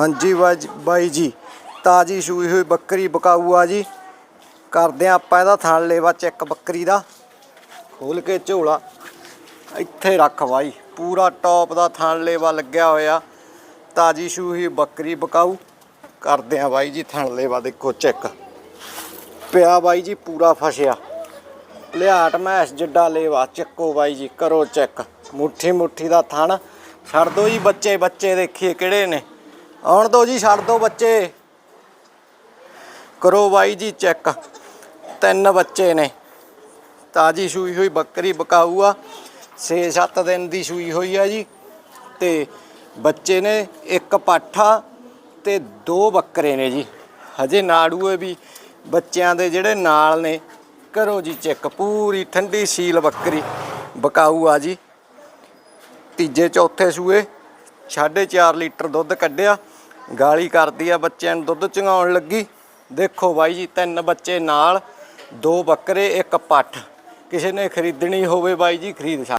ਹਾਂਜੀ ਬਾਜ- ਬਾਈ ਜੀ, ਤਾਜੀ ਸੂਈ ਹੋਈ ਬੱਕਰੀ ਬਕਾਊ ਆ ਜੀ। ਕਰਦੇ ਆ ਆਪਾਂ ਇਹਦਾ ਥਣ ਲੇਵਾ ਚੈੱਕ ਬੱਕਰੀ ਦਾ। ਖੋਲ ਕੇ ਝੋਲਾ। ਇੱਥੇ ਰੱਖ ਬਾਈ, ਪੂਰਾ ਟੌਪ ਦਾ ਥਣ ਲੇਵਾ ਲੱਗਿਆ ਹੋਇਆ। ਤਾਜੀ ਸੂਈ ਬੱਕਰੀ ਬਕਾਊ। ਕਰਦੇ ਆ ਬਾਈ ਜੀ ਥਣ ਲੇਵਾ ਦੇਖੋ ਚੈੱਕ। ਪਿਆ ਬਾਈ ਜੀ, ਪੂਰਾ ਫਸਿਆ। ਲਿਆਟ ਮੈਸ ਜਿੱਡਾ ਲੇਵਾ, ਚੱਕੋ ਬਾਈ ਜੀ, ਕਰੋ ਚੈੱਕ। ਮੁੱਠੀ ਮੁੱਠੀ ਦਾ ਥਣ। ਛੱਡ ਦੋ ਜੀ ਬੱਚੇ ਬੱਚੇ ਦੇਖੀਏ ਕਿਹੜੇ ਨੇ। ਆਉਣ ਦੋ ਜੀ, ਛੱਡ ਦੋ ਬੱਚੇ। ਕਰੋ ਬਾਈ ਜੀ ਚੈੱਕ। ਤਿੰਨ ਬੱਚੇ ਨੇ। ਤਾਜੀ ਸੂਈ ਹੋਈ, ਬੱਕਰੀ ਬਕਾਊ ਆ 6-7 ਦਿਨ ਦੀ ਸੂਈ ਹੋਈ ਆ ਜੀ। ਤੇ ਬੱਚੇ ਨੇ ਇੱਕ ਪਾਠਾ ਤੇ ਦੋ ਬੱਕਰੇ ਨੇ ਜੀ। ਹਜੇ ਨਾੜੂਏ ਵੀ ਬੱਚਿਆਂ ਦੇ ਜਿਹੜੇ ਨਾਲ ਨੇ। ਕਰੋ ਜੀ ਚੈੱਕ, ਪੂਰੀ ਠੰਡੀ ਸੀਲ ਬੱਕਰੀ ਬਕਾਊ ਆ ਜੀ। ਤੀਜੇ, ਚੌਥੇ ਸੂਏ 4.5 ਲੀਟਰ ਦੁੱਧ ਕੱਢਿਆ। ਗਾਲੀ ਕਰਦੀ ਆ ਬੱਚਿਆਂ ਨੂੰ, ਦੁੱਧ ਚੰਗਾਉਣ ਲੱਗੀ। ਦੇਖੋ ਬਾਈ ਜੀ, ਤਿੰਨ ਬੱਚੇ ਨਾਲ, ਦੋ ਬੱਕਰੇ, ਇੱਕ ਪੱਠ। ਕਿਸੇ ਨੇ ਖਰੀਦਣੀ ਹੋਵੇ ਬਾਈ ਜੀ, ਖਰੀਦ ਸਕਦਾ